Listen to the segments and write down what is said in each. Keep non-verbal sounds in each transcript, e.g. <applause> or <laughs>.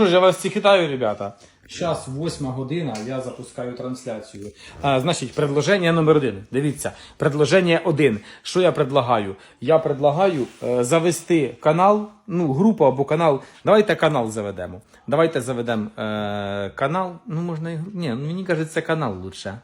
Я вас всіх вітаю, ребята. Зараз 8 година, я запускаю трансляцію. А, значить, предложення номер один. Дивіться, предложення один. Що я предлагаю? Я предлагаю е, завести канал, ну, групу або канал. Давайте канал заведемо. Давайте заведемо е, канал. Ну, можна і Ні, ну мені кажеться, канал лучше.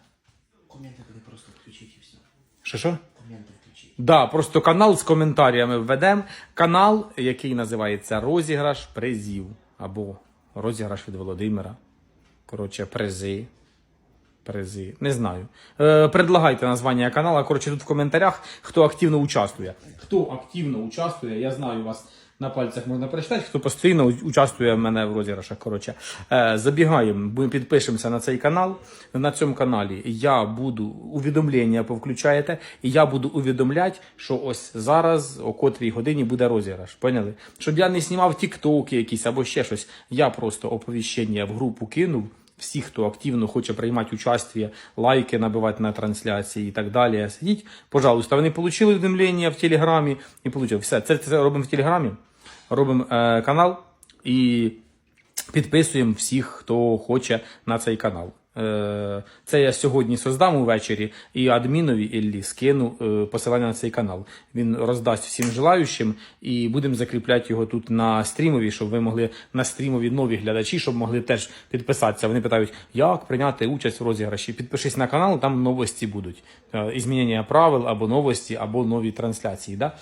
Коменти тоді просто включіть і все. Що що? Коменти. Да, просто канал з коментарями введемо. Канал, який називається Розіграш призів або розіграш від Володимира. Коротше, призи. Призи. Не знаю. Е, предлагайте названня каналу. Коротше, тут в коментарях, хто активно участвує. Хто активно участвує, я знаю вас. На пальцях можна прочитати, хто постійно участвує в мене в розіграшах. Коротше, е, забігаємо, ми підпишемося на цей канал. На цьому каналі я буду увідомлення повключаєте, і я буду увідомляти, що ось зараз, о котрій годині буде розіграш. Поняли? Щоб я не знімав тіктоки якісь або ще щось. Я просто оповіщення в групу кинув. Всі, хто активно хоче приймати участь, лайки набивати на трансляції і так далі. Сидіть, пожалуйста, вони отримали увідомлення в Телеграмі і получили. Все, це, це робимо в Телеграмі, робимо е, канал і підписуємо всіх, хто хоче на цей канал. Е, Це я сьогодні создам увечері і адмінові Іллі скину е, посилання на цей канал. Він роздасть всім желаючим і будемо закріпляти його тут на стрімові, щоб ви могли на стрімові нові глядачі, щоб могли теж підписатися. Вони питають, як прийняти участь в розіграші. Підпишись на канал, там новості будуть. Е, Ізмінення правил або новості, або нові трансляції. Да?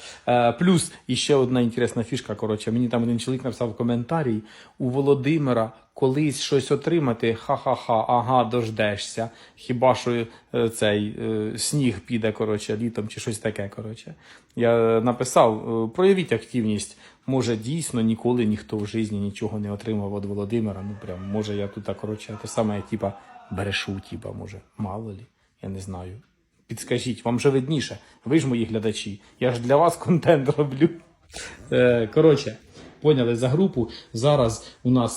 Плюс іще одна інтересна фішка. Коротше, мені там один чоловік написав в коментарі у Володимира колись щось отримати, ха-ха-ха, ага, дождешся. Хіба що е, цей е, сніг піде, коротше, літом чи щось таке. Коротше. Я написав, е, проявіть активність. Може, дійсно ніколи ніхто в житті нічого не отримав від Володимира. Ну прям, може, я тут, коротше, те саме, типа, брешу, типа, може, мало лі, я не знаю. Підскажіть, вам же видніше, ви ж мої глядачі. Я ж для вас контент <laughs> роблю. Коротше, поняли за групу. Зараз у нас